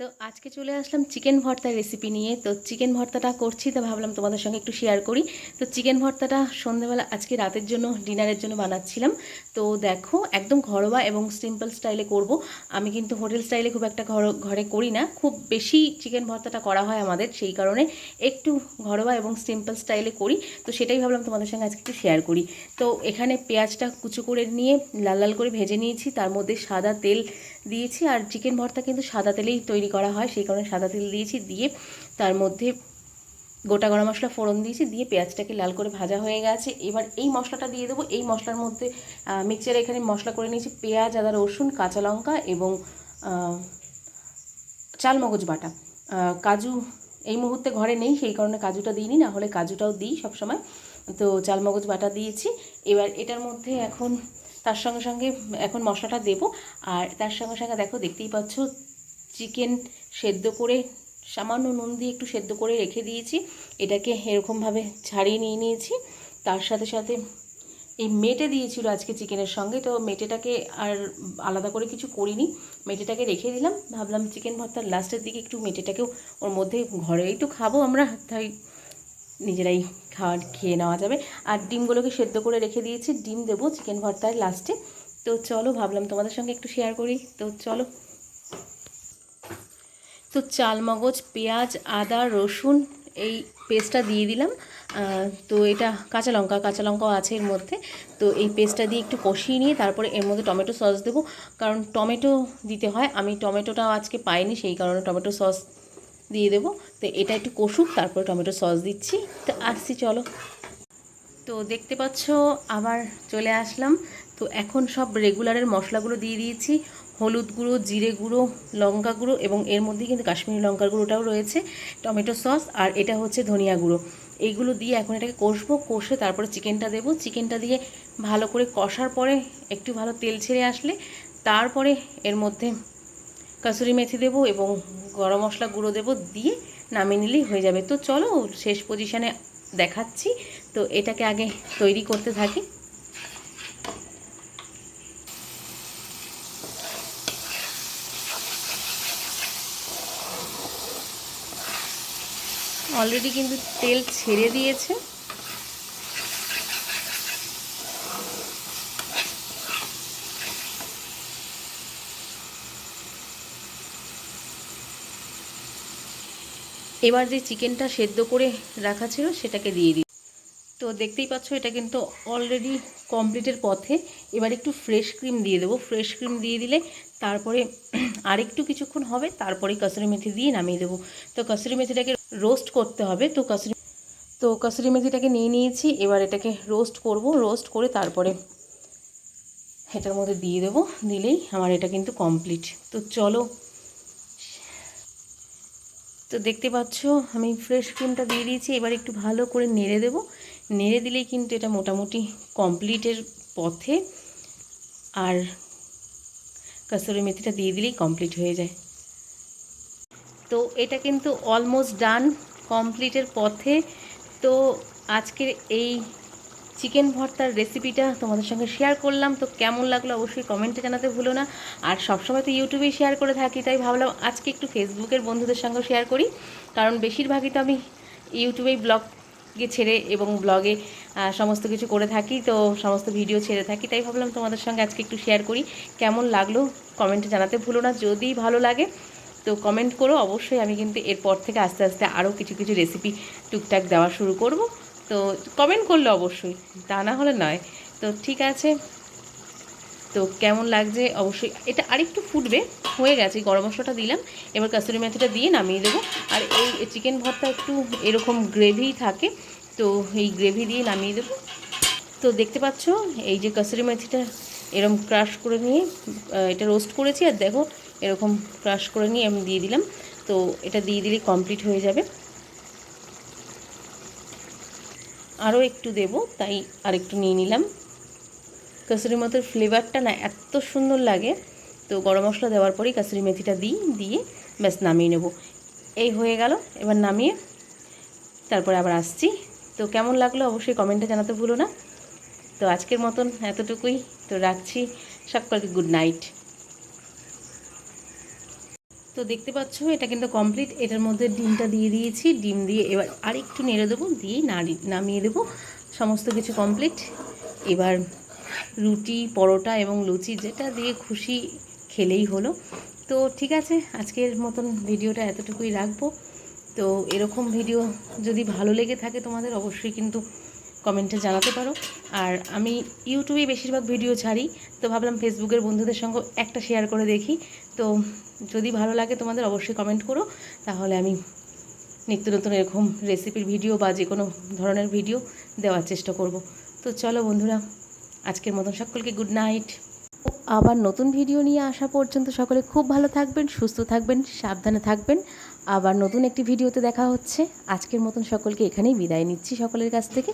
তো আজকে চলে আসলাম চিকেন ভর্তার রেসিপি নিয়ে। তো চিকেন ভর্তাটা করছি, তো ভাবলাম তোমাদের সঙ্গে একটু শেয়ার করি। তো চিকেন ভর্তাটা সন্ধ্যাবেলা আজকে রাতের জন্য ডিনারের জন্য বানাচ্ছিলাম। তো দেখো, একদম ঘরোয়া এবং সিম্পল স্টাইলে করব। আমি কিন্তু হোটেল স্টাইলে খুব একটা ঘর, ঘরে করি না। খুব বেশি চিকেন ভর্তাটা করা হয় আমাদের, সেই কারণে একটু ঘরোয়া এবং সিম্পল স্টাইলে করি। তো সেটাই ভাবলাম তোমাদের সঙ্গে আজকে একটু শেয়ার করি। তো এখানে পেঁয়াজটা কুচু করে নিয়ে লাল লাল করে ভেজে নিয়েছি। তার মধ্যে সাদা তেল দিয়েছি। আর চিকেন ভর্তা কিন্তু সাদা তেলেই তৈরি করা হয়, সেই কারণে সাদা তেল দিয়েছি, দিয়ে তার মধ্যে গোটা গরম মশলা ফোড়ন দিয়েছি, দিয়ে পেঁয়াজটাকে লাল করে ভাজা হয়ে গেছে। এবার এই মশলাটা দিয়ে দেবো। এই মশলার মধ্যে মিক্সচারে এখানে মশলা করে নিয়েছি পেঁয়াজ, আদা, রসুন, কাঁচা লঙ্কা এবং চালমগজ বাটা। কাজু এই মুহূর্তে ঘরে নেই, সেই কারণে কাজুটা দিইনি, না হলে কাজুটাও দিই সবসময়। তো চালমগজ বাটা দিয়েছি। এবার এটার মধ্যে এখন, তার সঙ্গে সঙ্গে এখন মশলাটা দেবো। আর তার সঙ্গে সঙ্গে দেখো, দেখতেই পাচ্ছ চিকেন সেদ্ধ করে, সামান্য নুন দিয়ে একটু সেদ্ধ করে রেখে দিয়েছি। এটাকে এরকমভাবে ছাড়িয়ে নিয়ে নিয়েছি। তার সাথে সাথে এই মেটে দিয়েছিল আজকে চিকেনের সঙ্গে, তো মেটেটাকে আর আলাদা করে কিছু করিনি। মেটেটাকে রেখে দিলাম। ভাবলাম চিকেন ভর্তার লাস্টের দিকে একটু মেটেটাকেও ওর মধ্যে ঘরেই তো খাব আমরা, তাই নিজেরাই খাওয়ার খেয়ে নেওয়া যাবে। আর ডিমগুলোকে সেদ্ধ করে রেখে দিয়েছি। ডিম দেবো চিকেন ভর্তার লাস্টে। তো চলো ভাবলাম তোমাদের সঙ্গে একটু শেয়ার করি। তো চলো। তো চালমগজ, পেঁয়াজ, আদা, রসুন এই পেস্টটা দিয়ে দিলাম। তো এটা কাঁচা লঙ্কা, কাঁচা লঙ্কাও আছে এর মধ্যে। তো এই পেস্টটা দিয়ে একটু কষিয়ে নিয়ে তারপরে এর মধ্যে টমেটো সস দেবো। কারণ টমেটো দিতে হয়, আমি টমেটোটাও আজকে পাইনি, সেই কারণে টমেটো সস দিয়ে দেবো। তো এটা একটু কষুক, তারপরে টমেটো সস দিচ্ছি। তো আসছি, চলো। তো দেখতে পাচ্ছ, আবার চলে আসলাম। তো এখন সব রেগুলারের মশলাগুলো দিয়ে দিয়েছি। হলুদ গুঁড়ো, জিরে গুঁড়ো, লঙ্কা গুঁড়ো এবং এর মধ্যে কিন্তু কাশ্মীরি লঙ্কার গুঁড়োটাও রয়েছে, টমেটো সস আর এটা হচ্ছে ধনিয়া গুঁড়ো। এইগুলো দিয়ে এখন এটাকে কষবো, কষে তারপরে চিকেনটা দেবো। চিকেনটা দিয়ে ভালো করে কষার পরে একটু ভালো তেল ছেড়ে আসলে তারপরে এর মধ্যে কাসুরি মেথি দেবো এবং গরম মশলা গুঁড়ো দেবো দিয়ে নামিয়ে নিলেই হয়ে যাবে। তো চলো শেষ পজিশানে দেখাচ্ছি। তো এটাকে আগে তৈরি করতে থাকি। অলরেডি কিন্তু তেল ছেড়ে দিয়েছে। এবার যে চিকেনটা সেদ্ধ করে রাখা ছিল, সেটাকে দিয়ে দিই। তো দেখতেই পাচ্ছ, এটা কিন্তু অলরেডি কমপ্লিটের পথে। এবার একটু ফ্রেশ ক্রিম দিয়ে দেবো। ফ্রেশ ক্রিম দিয়ে দিলে তারপরে আরেকটু কিছুক্ষণ হবে, তারপরে কসুরি মেথি দিয়ে নামিয়ে দেবো। তো কসুরি মেথিটাকে রোস্ট করতে হবে। তো কসুরি তো কসুরি মেথিটাকে নিয়ে নিয়েছি। এবার এটাকে রোস্ট করব। রোস্ট করে তারপরে এটার মধ্যে দিয়ে দেবো। দিলেই আমার এটা কিন্তু কমপ্লিট তো চলো। তো দেখতে পাচ্ছ, আমি ফ্রেশ ক্রিমটা দিয়ে দিয়েছি। এবার একটু ভালো করে নেড়ে দেব। নেড়ে দিলেই কিন্তু এটা মোটামুটি কমপ্লিটের পথে। আর কাসুরি মেথিটা দিয়ে দিলেই কমপ্লিট হয়ে যায়। তো এটা কিন্তু অলমোস্ট ডান কমপ্লিটের পথে। তো আজকের এই চিকেন ভর্তার রেসিপিটা তোমাদের সঙ্গে শেয়ার করলাম। তো কেমন লাগল অবশ্যই কমেন্টে জানাতে ভুলো না। আর সবসময় তো ইউটিউবেই শেয়ার করে থাকি, তাই ভাবলাম আজকে একটু ফেসবুকের বন্ধুদের সঙ্গেও শেয়ার করি। কারণ বেশিরভাগই তো আমি ইউটিউবেই ব্লগে ছেড়ে এবং ব্লগে সমস্ত কিছু করে থাকি, তো সমস্ত ভিডিও ছেড়ে থাকি, তাই ভাবলাম তোমাদের সঙ্গে আজকে একটু শেয়ার করি। কেমন লাগল কমেন্টে জানাতে ভুলো না। যদি ভালো লাগে তো কমেন্ট করো। অবশ্যই আমি কিন্তু এরপর থেকে আস্তে আস্তে আরও কিছু কিছু রেসিপি টুকটাক দেওয়া শুরু করব। তো কমেন্ট করলে অবশ্যই, তা না হলে নয়। তো ঠিক আছে। তো কেমন লাগছে? অবশ্যই, এটা আরেকটু ফুটবে, হয়ে গেছে গরম মশলাটা দিলাম। এবার কাসুরি মেথিটা দিয়ে নামিয়ে দেবো। আর এই চিকেন ভর্তা একটু এরকম গ্রেভি থাকে, তো এই গ্রেভি দিয়ে নামিয়ে দেবো। তো দেখতে পাচ্ছ, এই যে কাসুরি মেথিটা এরকম ক্রাশ করে নিয়ে এটা রোস্ট করেছি। আর দেখো এরকম ক্রাশ করে নিয়ে আমি দিয়ে দিলাম। তো এটা দিয়ে দিলেই কমপ্লিট হয়ে যাবে। আরও একটু দেব, তাই আর একটু নিয়ে নিলাম। কাসুরি মেথির ফ্লেভারটা না এত সুন্দর লাগে। তো গরম মশলা দেওয়ার পরেই কাসুরি মেথিটা দিই, দিয়ে ব্যাস নামিয়ে নেব। এই হয়ে গেল, এবার নামিয়ে তারপরে আবার আসছি। তো কেমন লাগল অবশ্যই কমেন্টে জানাতে ভুলো না। তো আজকের মতন এতটুকুই। তো রাখছি। সকলকে গুড নাইট তো দেখতে পাচ্ছ, এটা কিন্তু কমপ্লিট এটার মধ্যে ডিমটা দিয়ে দিয়েছি। ডিম দিয়ে এবার আর একটু নেড়ে দেবো, দিয়ে নাড়ি, নামিয়ে দেবো। সমস্ত কিছু কমপ্লিট এবার রুটি, পরোটা এবং লুচি যেটা দিয়ে খুশি খেলেই হলো। তো ঠিক আছে, আজকের মতন ভিডিওটা এতটুকুই রাখব। তো এরকম ভিডিও যদি ভালো লেগে থাকে তোমাদের, অবশ্যই কিন্তু কমেন্টে জানাতে পারো। আর আমি ইউটিউবে বেশিরভাগ ভিডিও ছাড়ি, তো ভাবলাম ফেসবুকের বন্ধুদের সঙ্গে একটা শেয়ার করে দেখি। তো যদি ভালো লাগে তোমাদের অবশ্যই কমেন্ট করো, তাহলে আমি নিত্য নতুন এরকম রেসিপির ভিডিও বা যে কোনো ধরনের ভিডিও দেওয়ার চেষ্টা করব। তো চলো বন্ধুরা, আজকের মতন সকলকে গুড নাইট আবার নতুন ভিডিও নিয়ে আসা পর্যন্ত সকলে খুব ভালো থাকবেন, সুস্থ থাকবেন, সাবধানে থাকবেন। আবার নতুন একটি ভিডিওতে দেখা হচ্ছে। আজকের মতন সকলকে এখানেই বিদায় নিচ্ছি সকলের কাছ থেকে।